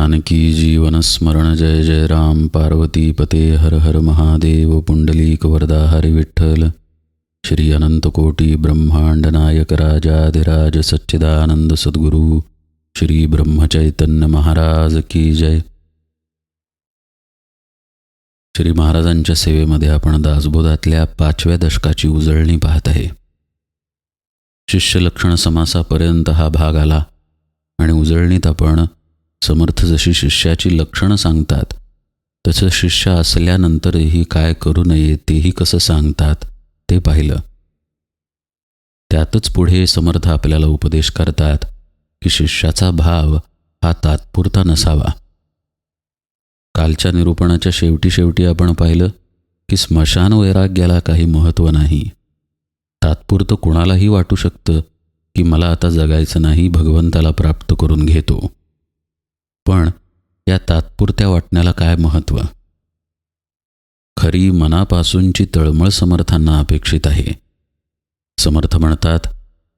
जानकी जीवन स्मरण जय जय राम। पार्वती पते हर हर महादेव। पुंडलीक वरदा हरी विठ्ठल। श्री अनंतकोटी ब्रह्मांड नायक राजाधिराज सच्चिदानंद सद्गुरू। श्री ब्रह्मचैतन्य महाराज की जय। श्री महाराजांच्या सेवेमध्ये आपण दासबोधातल्या पाचव्या दशकाची उजळणी पाहत आहे. शिष्यलक्षण समासापर्यंत हा भाग आला आणि उजळणीत आपण समर्थ जशी शिष्याची लक्षणं सांगतात तसं शिष्य असल्यानंतरही काय करू नये तेही कसं सांगतात ते पाहिलं. त्यातच पुढे समर्थ आपल्याला उपदेश करतात की शिष्याचा भाव हा तात्पुरता नसावा. कालच्या निरूपणाच्या शेवटी शेवटी आपण पाहिलं की स्मशान वैराग्याला काही महत्त्व नाही. तात्पुरतं कुणालाही वाटू शकतं की मला आता जगायचं नाही भगवंताला प्राप्त करून घेतो. पण या तात्पुरत्या वाटण्याला काय महत्त्व? खरी मनापासूनची तळमळ समर्थांना अपेक्षित आहे. समर्थ म्हणतात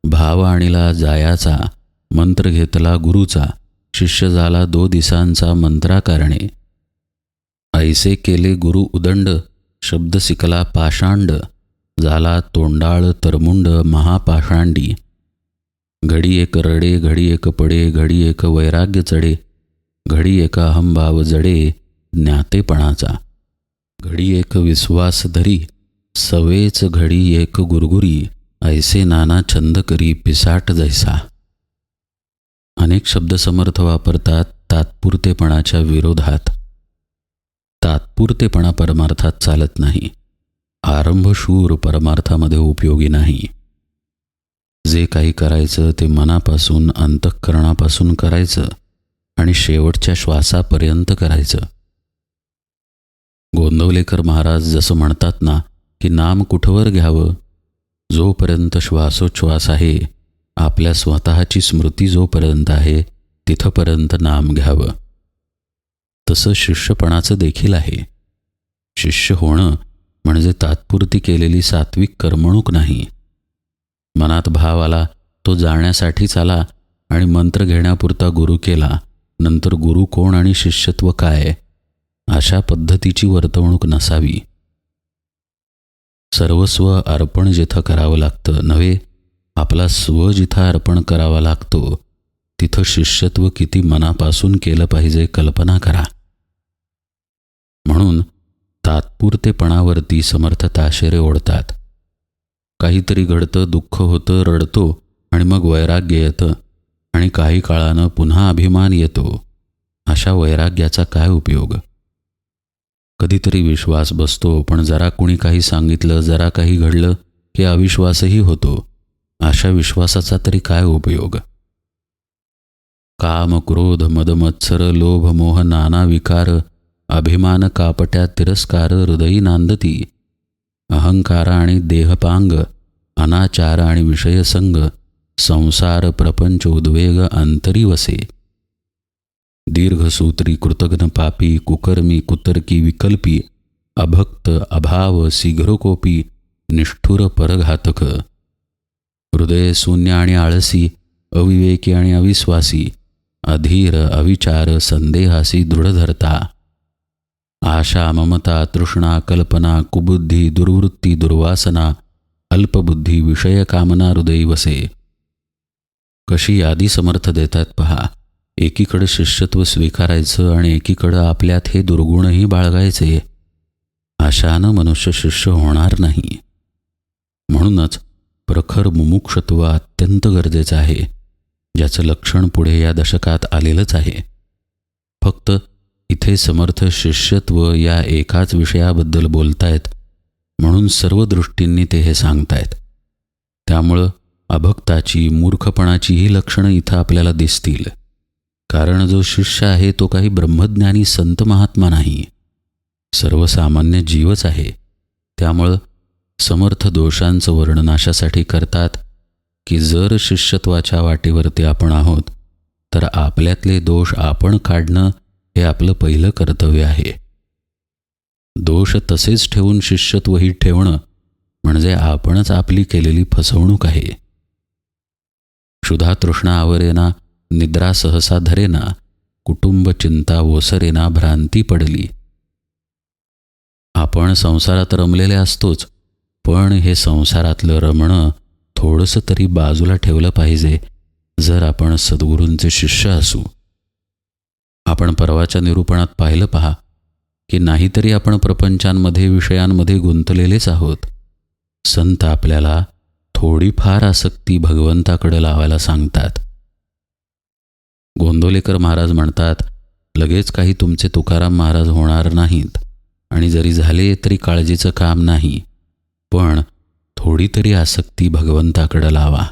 भाव आणिला जायाचा मंत्र घेतला गुरुचा शिष्य झाला दो दिसांचा मंत्राकारणे. ऐसे केले गुरु उदंड शब्द शिकला पाषांड झाला तोंडाळ तरमुंड महापाषांडी. घडी एक रडे घडी एक पडे घडी एक वैराग्य चढे घडी एका अहंभाव जडे ज्ञातेपणाचा. घडी एक विश्वास धरी सवेच घडी एक गुरगुरी ऐसे नाना छंद करी पिसाट जैसा. अनेक शब्द समर्थ वापरतात तात्पुरतेपणाच्या विरोधात. तात्पुरतेपणा परमार्थात चालत नाही. आरंभशूर परमार्थामध्ये उपयोगी नाही. जे काही करायचं ते मनापासून अंतःकरणापासून करायचं. आणि शेवटच्या श्वासापर्यंत करायचं. गोंदवलेकर महाराज जसं म्हणतात ना की नाम कुठवर घ्यावं? जोपर्यंत श्वासोच्छ्वास आहे आपल्या स्वतःची स्मृती जोपर्यंत आहे तिथंपर्यंत नाम घ्यावं. तसं शिष्यपणाचं देखील आहे. शिष्य होणं म्हणजे तात्पुरती केलेली सात्विक करमणूक नाही. मनात भाव आला तो जाण्यासाठीच आला आणि मंत्र घेण्यापुरता गुरु केला. नंतर गुरु कोण आणि शिष्यत्व काय? अशा पद्धतीची वर्तवणूक नसावी. सर्वस्व अर्पण जिथं करावं लागतं नव्हे? आपला स्व जिथं अर्पण करावा लागतो तिथं शिष्यत्व किती मनापासून केलं पाहिजे कल्पना करा. म्हणून तात्पुरतेपणावरती समर्थ ताशेरे ओढतात. काहीतरी घडतं दुःख होतं रडतो आणि मग वैराग्य येतं. आणि काही काळानं पुन्हा अभिमान येतो अशा वैराग्याचा काय उपयोग? कधीतरी विश्वास बसतो पण जरा कुणी काही सांगितलं जरा काही घडलं की अविश्वासही होतो. अशा विश्वासाचा तरी काय उपयोग? काम क्रोध मदमत्सर लोभ मोह नाना विकार अभिमान कापट्या तिरस्कार हृदयी नांदती अहंकार आणि देहपांग अनाचार आणि विषयसंग संसार प्रपंच उद्वेग अंतरी वसे दीर्घसूत्री कृतघ्न पापी कुकर्मी कुतर्की विकल्पी अभक्त अभाव शीघ्रकोपी निष्ठुर परघातक। हृदय शून्य आणि आळसी अविवेकी आणि अविश्वासी अधीर अविचार संदेहासी दृढधरता। आशा ममता तृष्णा कल्पना कुबुद्धी दुर्वृत्ती दुर्वासना अल्पबुद्धी विषयकामना हृदयी वसे कशी यादी समर्थ देतात पहा. एकीकडे शिष्यत्व स्वीकारायचं आणि एकीकडं आपल्यात हे दुर्गुणही बाळगायचे. आशानं मनुष्य शिष्य होणार नाही. म्हणूनच प्रखर मुमुक्षत्व अत्यंत गरजेचं आहे. ज्याचं लक्षण पुढे या दशकात आलेलंच आहे. फक्त इथे समर्थ शिष्यत्व या एकाच विषयाबद्दल बोलतायत म्हणून सर्व दृष्टींनी ते हे सांगतायत. त्यामुळं अभक्ताची मूर्खपणाची ही लक्षणं इथं आपल्याला दिसतील. कारण जो शिष्य आहे तो काही ब्रह्मज्ञानी संत महात्मा नाही. सर्वसामान्य जीवच आहे. त्यामुळं समर्थ दोषांचं वर्णन अशासाठी करतात की जर शिष्यत्वाच्या वाटेवरती आपण आहोत तर आपल्यातले दोष आपण काढणं हे आपलं पहिलं कर्तव्य आहे. दोष तसेच ठेवून शिष्यत्वही ठेवणं म्हणजे आपणच आपली केलेली फसवणूक आहे. क्षुधा तृष्णा आवरेना निद्रा सहसा धरेना कुटुंब चिंता ओसरेना भ्रांती पडली. आपण संसारात रमलेले असतोच पण हे संसारातलं रमणं थोडंसं तरी बाजूला ठेवलं पाहिजे जर आपण सद्गुरूंचे शिष्य असू. आपण परवाच्या निरूपणात पाहिलं पहा की नाहीतरी आपण प्रपंचांमध्ये विषयांमध्ये गुंतलेलेच आहोत. संत आपल्याला थोडीफार आसक्ती भगवंताकडे लावायला सांगतात. गोंदोलेकर महाराज म्हणतात लगेच काही तुमचे तुकाराम महाराज होणार नाहीत आणि जरी झाले तरी काळजीचं काम नाही पण थोडी तरी आसक्ती भगवंताकडे लावा.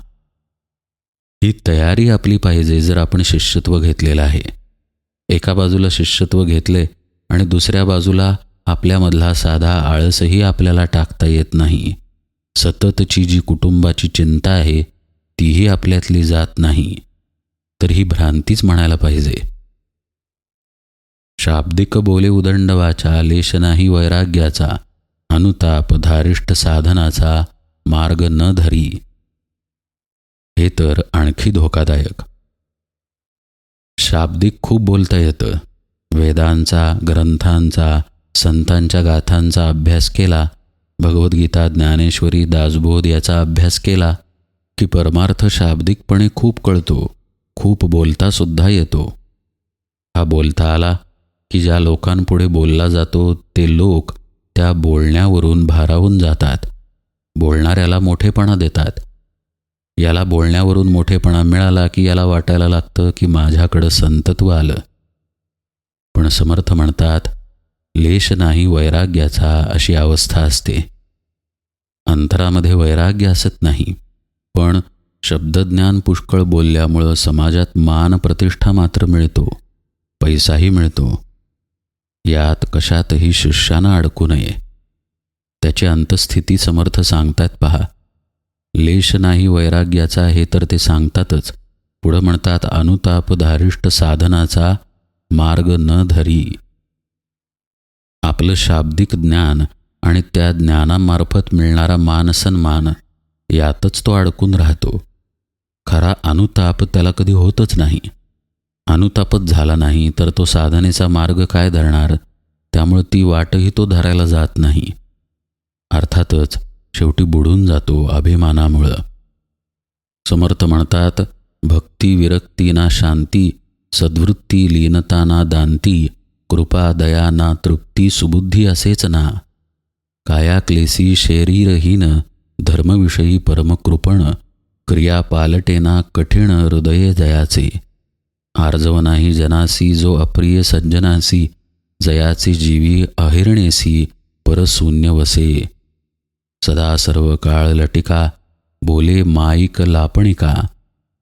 ही तयारी आपली पाहिजे जर आपण शिष्यत्व घेतलेलं आहे. एका बाजूला शिष्यत्व घेतले आणि दुसऱ्या बाजूला आपल्यामधला साधा आळसही आपल्याला टाकता येत नाही. सततची जी कुटुंबाची चिंता आहे तीही आपल्यातली जात नाही. तर ही भ्रांतीच म्हणायला पाहिजे. शाब्दिक बोले उदंड वाचा लेश नाही वैराग्याचा अनुताप धारिष्ट साधनाचा मार्ग न धरी. हे तर आणखी धोकादायक. शाब्दिक खूप बोलता येतं. वेदांचा ग्रंथांचा संतांच्या गाथांचा अभ्यास केला भगवद्गीता ज्ञानेश्वरी दासबोध याचा अभ्यास केला की परमार्थ शाब्दिकपणे खूप कळतो खूप बोलतासुद्धा येतो. हा बोलता आला की ज्या लोकांपुढे बोलला जातो ते लोक त्या बोलण्यावरून भारावून जातात. बोलणाऱ्याला मोठेपणा देतात. याला बोलण्यावरून मोठेपणा मिळाला की याला वाटायला लागतं की माझ्याकडं संतत्व आलं. पण समर्थ म्हणतात लेश नाही वैराग्याचा अशी अवस्था असते. अंतरामध्ये वैराग्य असत नाही पण शब्दज्ञान पुष्कळ बोलल्यामुळं समाजात मान प्रतिष्ठा मात्र मिळतो पैसाही मिळतो. यात कशातही शिष्यानं अडकू नये. त्याची अंतस्थिती समर्थ सांगतात पहा. लेश नाही वैराग्याचा हे तर ते सांगतातच. पुढं म्हणतात अनुताप धारिष्ट साधनाचा मार्ग न धरी. आपलं शाब्दिक ज्ञान आणि त्या ज्ञानामार्फत मिळणारा मानसन्मान यातच तो अडकून राहतो. खरा अनुताप त्याला कधी होतच नाही. अनुतापच झाला नाही तर तो साधनेचा मार्ग काय धरणार? त्यामुळे ती वाटही तो धरायला जात नाही. अर्थातच शेवटी बुडून जातो अभिमानामुळं. समर्थ म्हणतात भक्ती विरक्ती ना शांती सद्वृत्ती लीनता ना दांती कृपा दया ना तृप्ती सुबुद्धी असेच ना. काया क्लेसी शरीरहीन धर्मविषयी परमकृपण क्रिया पालटेना कठीण हृदये जयाचे आर्जवनाही जनासी जो अप्रिय सज्जनासी जयाचे जीवी अहिरणेसी परशून्य वसे सदा सर्व काळ लटिका बोले माईक लापणिका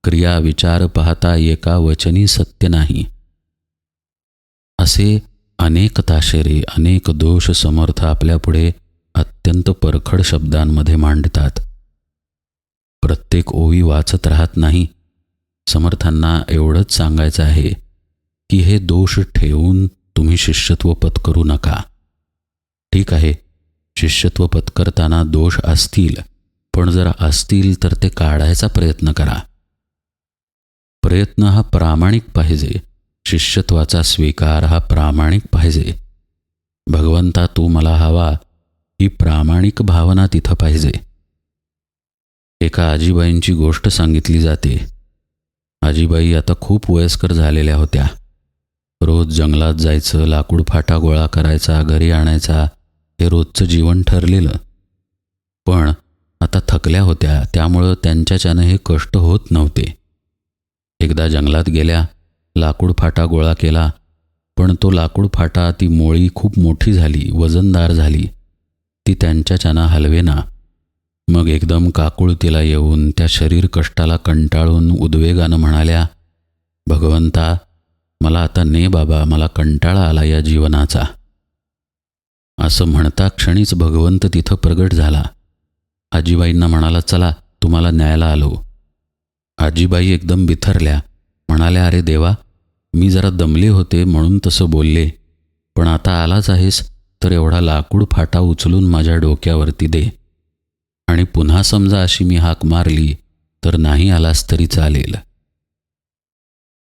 क्रिया विचार पाहता एका वचनी सत्य नाही. असे अनेक ताशेरे अनेक दोष समर्थ आपल्यापुढे अत्यंत परखड शब्दांमध्ये मांडतात. प्रत्येक ओवी वाचत राहत नाही. समर्थांना एवढंच सांगायचं आहे की हे दोष ठेवून तुम्ही शिष्यत्व पत्करू नका. ठीक आहे शिष्यत्व पत्करताना दोष असतील पण जर असतील तर ते काढायचा प्रयत्न करा. प्रयत्न हा प्रामाणिक पाहिजे. शिष्यत्वाचा स्वीकार हा प्रामाणिक पाहिजे. भगवंता तू मला हवा ही प्रामाणिक भावना तिथं पाहिजे. एका आजीबाईंची गोष्ट सांगितली जाते. आजीबाई आता खूप वयस्कर झालेल्या होत्या. रोज जंगलात जायचं लाकूड फाटा गोळा करायचा घरी आणायचा हे रोजचं जीवन ठरलेलं. पण आता थकल्या होत्या त्यामुळं त्यांच्याच्यानं हे कष्ट होत नव्हते. एकदा जंगलात गेल्या लाकूड फाटा गोळा केला. पण तो लाकूड फाटा ती मोळी खूप मोठी झाली वजनदार झाली. ती त्यांच्याच्यानं हलवेना. मग एकदम काकुळतीला येऊन त्या शरीर कष्टाला कंटाळून उद्वेगानं म्हणाल्या भगवंता मला आता ने बाबा मला कंटाळा आला या जीवनाचा. असं म्हणता क्षणीच भगवंत तिथं प्रगट झाला. आजीबाईंना म्हणाला चला तुम्हाला न्यायला आलो. आजीबाई एकदम बिथरल्या. म्हणाल्या अरे देवा मी जरा दमले होते म्हणून तसं बोलले. पण आता आलाच आहेस तर एवढा लाकूड फाटा उचलून माझ्या डोक्यावरती दे. आणि पुन्हा समजा अशी मी हाक मारली तर नाही आलास तरी चालेल.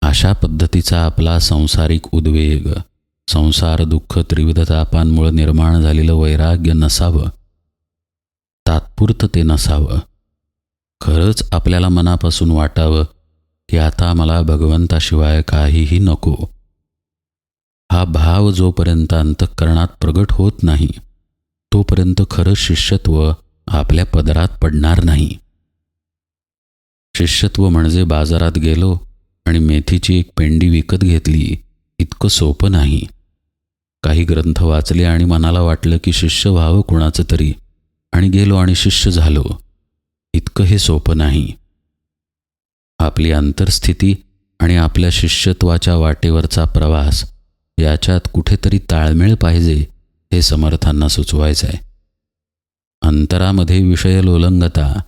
अशा पद्धतीचा आपला संसारिक उद्वेग संसार दुःख त्रिविध तापांमुळे निर्माण झालेलं वैराग्य नसावं. तात्पुरतं ते नसावं. खरंच आपल्याला मनापासून वाटावं की आता मला भगवंताशिवाय काहीही नको. हा भाव जोपर्यंत अंतःकरणात प्रगट होत नाही तोपर्यंत खरं शिष्यत्व आपल्या पदरात पडणार नाही. शिष्यत्व म्हणजे बाजारात गेलो आणि मेथीची एक पेंडी विकत घेतली इतकं सोपं नाही. काही ग्रंथ वाचले आणि मनाला वाटलं की शिष्य व्हावं कुणाचं तरी आणि गेलो आणि शिष्य झालो. इतकं हे सोपं नाही. आपली अंतर्स्थिती आणि आपल्या शिष्यत्वाच्या वाटेवरचा प्रवास याच्यात कुठेतरी ताळमेळ पाहिजे हे समर्थांना सुचवायचं आहे अंतरामध्ये विषय लोलंगता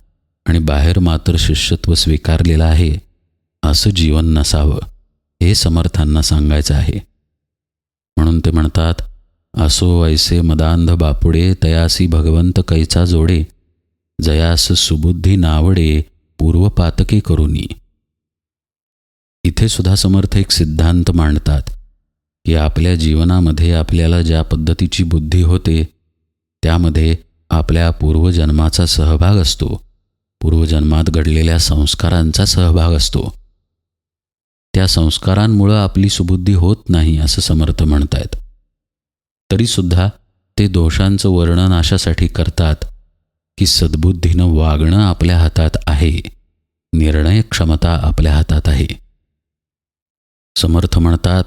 आणि बाहेर मात्र शिष्यत्व स्वीकारलेलं आहे असं जीवन नसावं हे समर्थांना सांगायचं आहे. म्हणून ते म्हणतात असो ऐसे मदांध बापुडे तयासी भगवंत कैचा जोडे जयास सुबुद्धी नावडे पूर्वपातके करुनी. इथे सुद्धा समर्थ एक सिद्धांत मांडतात की आपल्या जीवनामध्ये आपल्याला ज्या पद्धतीची बुद्धी होते त्यामध्ये आपल्या पूर्वजन्माचा सहभाग असतो. पूर्वजन्मात घडलेल्या संस्कारांचा सहभाग असतो. त्या संस्कारांमुळं आपली सुबुद्धी होत नाही असं समर्थ म्हणतायत. तरीसुद्धा ते दोषांचं वर्णन अशासाठी करतात की सद्बुद्धीनं वागणं आपल्या हातात आहे. निर्णय क्षमता आपल्या हातात आहे. समर्थ म्हणतात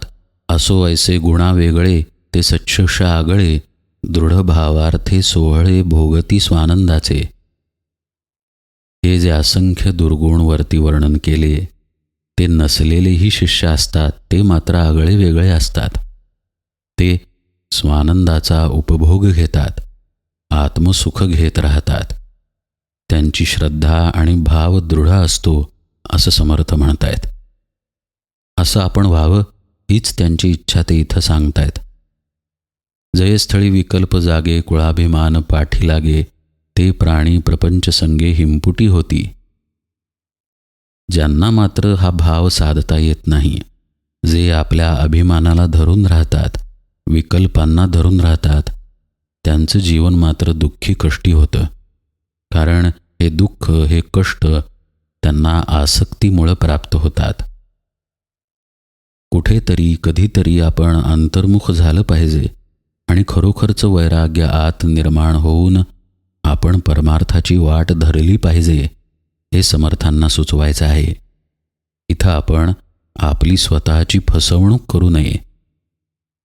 असो ऐसे गुणा वेगळे ते सच्छश आगळे दृढ भावार्थे सोहळे भोगती स्वानंदाचे. हे जे असंख्य दुर्गुण वरती वर्णन केले ते नसलेलेही शिष्य असतात ते मात्र आगळे वेगळे असतात. ते स्वानंदाचा उपभोग घेतात आत्मसुख घेत राहतात. त्यांची श्रद्धा आणि भाव दृढ असतो असं समर्थ म्हणतायत. असं आपण व्हावं हीच त्यांची इच्छा ते इथं सांगतायत. जयस्थळी विकल्प जागे कुळाभिमान पाठी लागे ते प्राणी प्रपंच संगे हिंपुटी होती. ज्यांना मात्र हा भाव साधता येत नाही जे आपल्या अभिमानाला धरून राहतात विकल्पांना धरून राहतात त्यांचं जीवन मात्र दुःखी कष्टी होतं. कारण हे दुःख हे कष्ट त्यांना आसक्तीमुळं प्राप्त होतात. कुठेतरी कधीतरी आपण अंतर्मुख झालं पाहिजे आणि खरोखरचं वैराग्य आत निर्माण होऊन आपण परमार्थाची वाट धरली पाहिजे हे समर्थांना सुचवायचं आहे. इथं आपण आपली स्वतःची फसवणूक करू नये.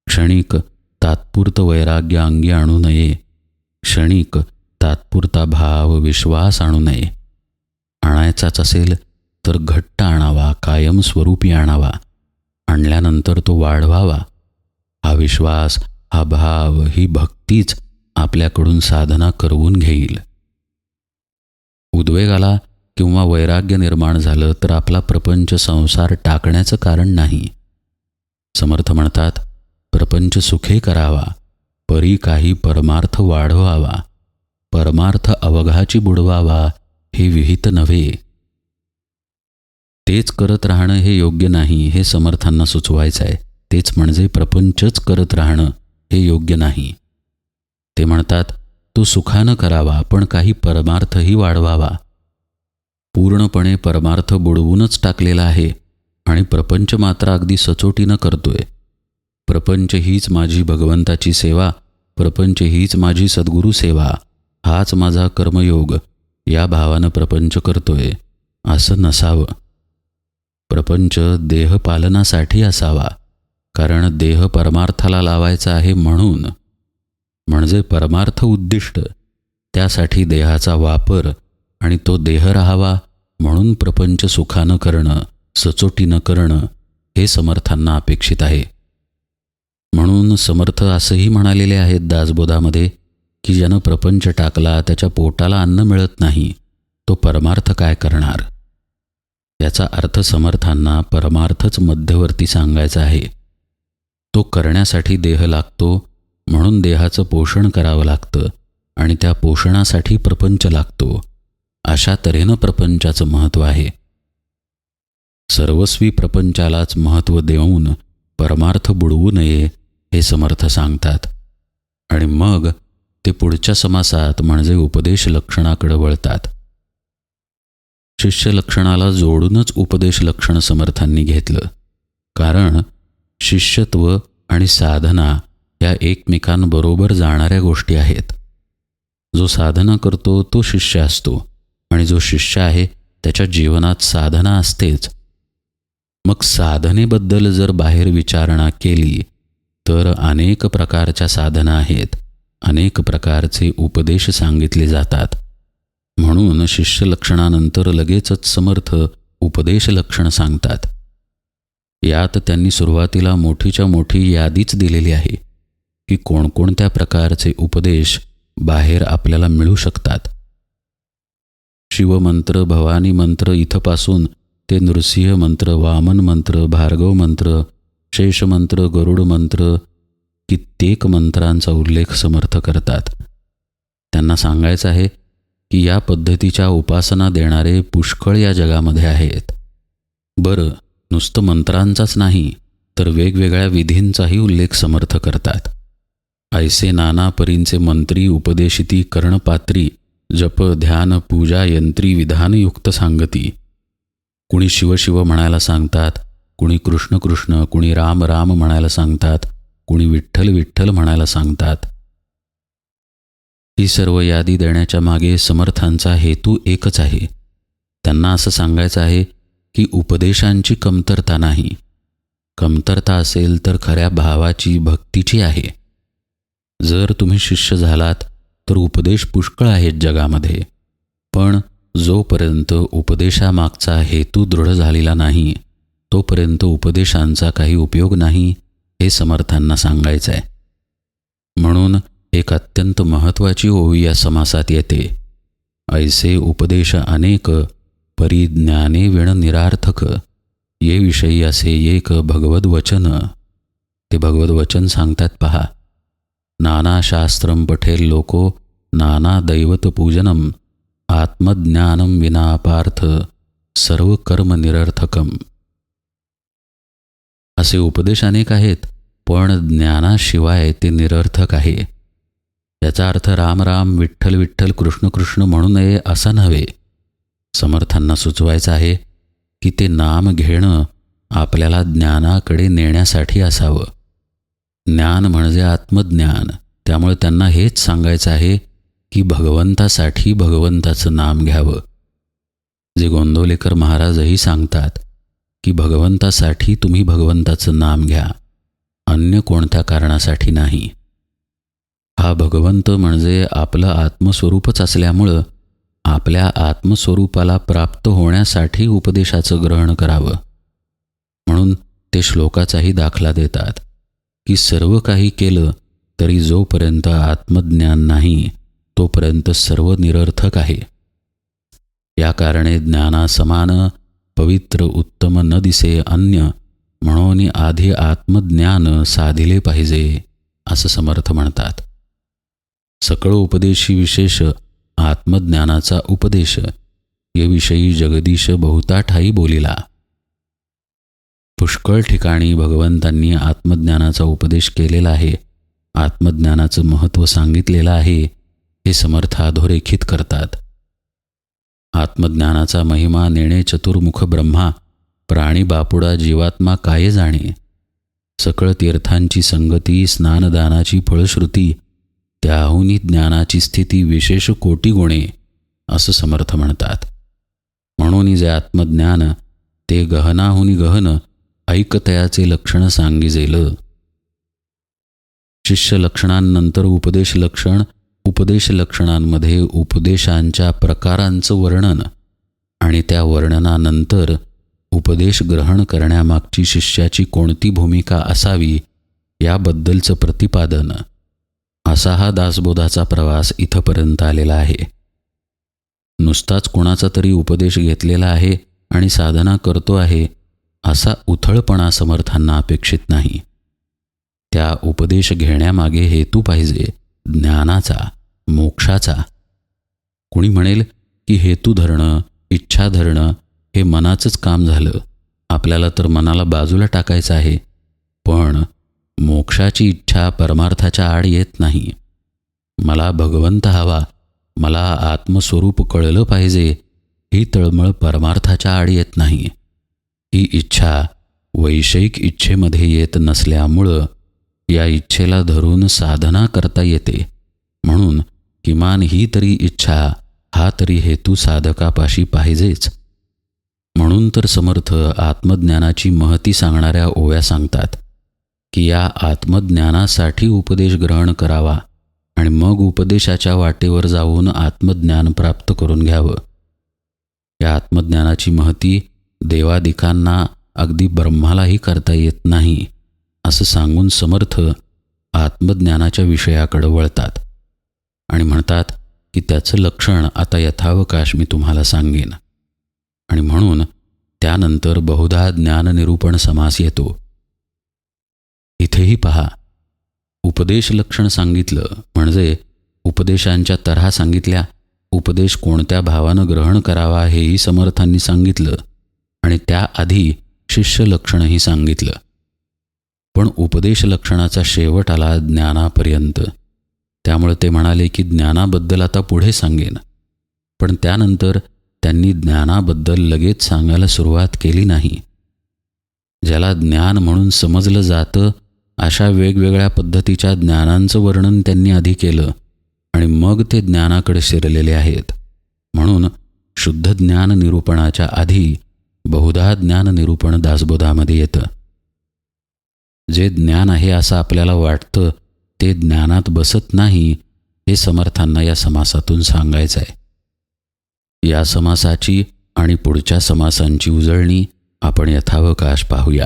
क्षणिक तात्पुरतं वैराग्य अंगी आणू नये. क्षणिक तात्पुरता भाव विश्वास आणू नये. आणायचाच असेल तर घट्ट आणावा कायमस्वरूपी आणावा. आणल्यानंतर तो वाढवावा. हा विश्वास हा भाव ही भक्तीच आपल्याकडून साधना करवून घेईल. उद्वेगाला किंवा वैराग्य निर्माण झालं तर आपला प्रपंच संसार टाकण्याचं कारण नाही. समर्थ म्हणतात प्रपंच सुखे करावा परी काही परमार्थ वाढवावा. परमार्थ अवघाची बुडवावा हे विहित नव्हे. तेच करत राहणं हे योग्य नाही हे समर्थांना सुचवायचं आहे. तेच म्हणजे प्रपंचच करत राहणं हे योग्य नाही. ते म्हणतात तो सुखानं करावा पण काही परमार्थही वाढवावा. पूर्णपणे परमार्थ बुडवूनच टाकलेला आहे आणि प्रपंच मात्र अगदी सचोटीनं करतोय. प्रपंच हीच माझी भगवंताची सेवा प्रपंच हीच माझी सद्गुरू सेवा हाच माझा कर्मयोग या भावानं प्रपंच करतोय असं नसावं. प्रपंच देहपालनासाठी असावा कारण देह परमार्थाला लावायचा आहे म्हणून. म्हणजे परमार्थ उद्दिष्ट त्यासाठी देहाचा वापर आणि तो देह राहावा म्हणून प्रपंच सुखानं करणं सचोटीनं करणं हे समर्थांना अपेक्षित आहे. म्हणून समर्थ असंही म्हणालेले आहेत दासबोधामध्ये की ज्यानं प्रपंच टाकला त्याच्या पोटाला अन्न मिळत नाही तो परमार्थ काय करणार? याचा अर्थ समर्थांना परमार्थच मध्यवर्ती सांगायचा आहे. तो करण्यासाठी देह लागतो म्हणून देहाचं पोषण करावं लागतं आणि त्या पोषणासाठी प्रपंच लागतो. अशा तऱ्हेनं प्रपंचाचं महत्त्व आहे. सर्वस्वी प्रपंचालाच महत्त्व देऊन परमार्थ बुडवू नये हे समर्थ सांगतात. आणि मग ते पुढच्या समासात म्हणजे उपदेश लक्षणाकडे वळतात. शिष्य लक्षणाला जोडूनच उपदेश लक्षण समर्थांनी घेतलं. कारण शिष्यत्व आणि साधना या एकमेकांबरोबर जाणाऱ्या गोष्टी आहेत. जो साधना करतो तो शिष्य असतो आणि जो शिष्य आहे त्याच्या जीवनात साधना असतेच. मग साधनेबद्दल जर बाहेर विचारणा केली तर अनेक प्रकारच्या साधना आहेत. अनेक प्रकारचे उपदेश सांगितले जातात. म्हणून शिष्य लक्षणानंतर लगेचच समर्थ उपदेश लक्षण सांगतात. यात त्यांनी सुरुवातीला मोठीच्या मोठी यादीच दिलेली आहे की कोणकोणत्या प्रकारचे उपदेश बाहेर आपल्याला मिळू शकतात. शिवमंत्र भवानी मंत्र इथपासून ते नृसिंह मंत्र वामन मंत्र भार्गव मंत्र शेषमंत्र गरुड मंत्र कित्येक मंत्रांचा उल्लेख समर्थ करतात. त्यांना सांगायचं आहे की या पद्धतीच्या उपासना देणारे पुष्कळ या जगामध्ये आहेत. बरं नुसतं मंत्रांचाच नाही तर वेगवेगळ्या विधींचाही उल्लेख समर्थ करतात. ऐसे नाना परींचे मंत्री उपदेशिती कर्णपात्री जप ध्यान पूजा यंत्री विधानयुक्त सांगती. कुणी शिवशिव म्हणायला सांगतात कुणी कृष्ण कृष्ण कुणी राम राम म्हणायला सांगतात कुणी विठ्ठल विठ्ठल म्हणायला सांगतात. ही सर्व यादी देण्याच्या मागे समर्थांचा हेतू एकच आहे. त्यांना असं सांगायचं आहे की उपदेशांची कमतरता नाही. कमतरता असेल तर खऱ्या भावाची भक्तीची आहे. जर तुम्ही शिष्य झालात तर उपदेश पुष्कळ आहेत जगामध्ये. पण जोपर्यंत उपदेशामागचा हेतू दृढ झालेला नाही तोपर्यंत उपदेशांचा काही उपयोग नाही हे समर्थांना सांगायचं आहे म्हणून एक अत्यंत महत्त्वाची ओवी या समासात येते. ऐसे उपदेश अनेक परिज्ञाने विण निरार्थक. ये विषयी असे एक भगवद वचन. ते भगवद वचन सांगतात पहा. नाना शास्त्रम पठेल लोको नाना दैवत पूजनम आत्मज्ञानम विनापार्थ सर्व कर्म निरर्थकम. असे उपदेश अनेक आहेत पण ज्ञानाशिवाय ते निरर्थक आहे. याचा अर्थ राम राम विठ्ठल विठ्ठल कृष्ण कृष्ण म्हणू नये असा नव्हे समर्थांना सुचवायचं आहे की ते नाम घेणं आपल्याला ज्ञानाकडे नेण्यासाठी असावं. ज्ञान म्हणजे आत्मज्ञान. त्यामुळे त्यांना हेच सांगायचं आहे की भगवंतासाठी भगवंताचं नाम घ्यावं. जे गोंदवलेकर महाराजही सांगतात की भगवंतासाठी तुम्ही भगवंताचं नाम घ्या. अन्य कोणत्या कारणासाठी नाही. हा भगवंत म्हणजे आपलं आत्मस्वरूपच असल्यामुळं आपल्या आत्मस्वरूपाला प्राप्त होण्यासाठी उपदेशाचं ग्रहण करावं. म्हणून ते श्लोकाचाही दाखला देतात की सर्व काही केलं तरी जोपर्यंत आत्मज्ञान नाही तोपर्यंत सर्व निरर्थक आहे. या कारणे ज्ञानासमान पवित्र उत्तम न दिसे अन्य म्हणून आधी आत्मज्ञान साधिले पाहिजे असं समर्थ म्हणतात. सकळ उपदेशी विशेष आत्मज्ञानाचा उपदेश. याविषयी जगदीश बहुताठाई बोलिला. पुष्कळ ठिकाणी भगवंतांनी आत्मज्ञानाचा उपदेश केलेला आहे. आत्मज्ञानाचं महत्त्व सांगितलेलं आहे. हे समर्थ अधोरेखित करतात. आत्मज्ञानाचा महिमा नेणे चतुर्मुख ब्रह्मा प्राणी बापुडा जीवात्मा काय जाणे? सकळ तीर्थांची संगती स्नानदानाची फळश्रुती त्याहूनही ज्ञानाची स्थिती विशेष कोटी गुणे असं समर्थ म्हणतात. म्हणून जे आत्मज्ञान ते गहनाहुनी गहन ऐकतयाचे लक्षण सांगिजेल. शिष्य लक्षणांनंतर उपदेश लक्षण उपदेश लक्षणांमध्ये उपदेशांच्या प्रकारांचं वर्णन आणि त्या वर्णनानंतर उपदेश ग्रहण करण्यामागची शिष्याची कोणती भूमिका असावी याबद्दलचं प्रतिपादन. असा हा दासबोधाचा प्रवास इथंपर्यंत आलेला आहे. नुसताच कोणाचा तरी उपदेश घेतलेला आहे आणि साधना करतो आहे असा उथळपणा समर्थांना अपेक्षित नाही. त्या उपदेश घेण्यामागे हेतू पाहिजे ज्ञानाचा मोक्षाचा. कुणी म्हणेल की हेतू धरणं इच्छा धरणं हे मनाचंच काम झालं. आपल्याला तर मनाला बाजूला टाकायचं आहे. पण मोक्षाची इच्छा परमार्थाच्या आड येत नाही. मला भगवंत हवा मला आत्मस्वरूप कळलं पाहिजे ही तळमळ परमार्थाच्या आड येत नाही. ही इच्छा वैषयिक इच्छेमध्ये येत नसल्यामुळं या इच्छेला धरून साधना करता येते. म्हणून किमान ही तरी इच्छा हा तरी हेतू साधकापाशी पाहिजेच. म्हणून तर समर्थ आत्मज्ञानाची महती सांगणाऱ्या ओव्या सांगतात. की या आत्मज्ञानासाठी उपदेश ग्रहण करावा आणि मग उपदेशाच्या वाटेवर जाऊन आत्मज्ञान प्राप्त करून घ्यावं. या आत्मज्ञानाची महती देवादिकांना अगदी ब्रह्मालाही करता येत नाही असं सांगून समर्थ आत्मज्ञानाच्या विषयाकडे वळतात आणि म्हणतात की त्याचं लक्षण आता यथावकाश मी तुम्हाला सांगेन. आणि म्हणून त्यानंतर बहुधा ज्ञाननिरूपण समास येतो. इथेही पहा. उपदेश लक्षण सांगितलं म्हणजे उपदेशांच्या तऱ्हा सांगितल्या. उपदेश कोणत्या भावानं ग्रहण करावा हेही समर्थांनी सांगितलं आणि त्याआधी शिष्य लक्षणही सांगितलं. पण उपदेश लक्षणाचा शेवट आला ज्ञानापर्यंत. त्यामुळे ते म्हणाले की ज्ञानाबद्दल आता पुढे सांगेन. पण त्यानंतर त्यांनी ज्ञानाबद्दल लगेच सांगायला सुरुवात केली नाही. ज्याला ज्ञान म्हणून समजलं जातं अशा वेगवेगळ्या पद्धतीच्या ज्ञानांचं वर्णन त्यांनी आधी केलं आणि मग ते ज्ञानाकडे शिरलेले आहेत. म्हणून शुद्ध ज्ञान निरूपणाच्या आधी बहुधा ज्ञान निरूपण दासबोधामध्ये येतं. जे ज्ञान आहे असं आपल्याला वाटतं ते ज्ञानात बसत नाही हे समर्थांना या समासातून सांगायचं आहे या समासाची आणि पुढच्या समासांची उजळणी आपण यथावकाश पाहूया.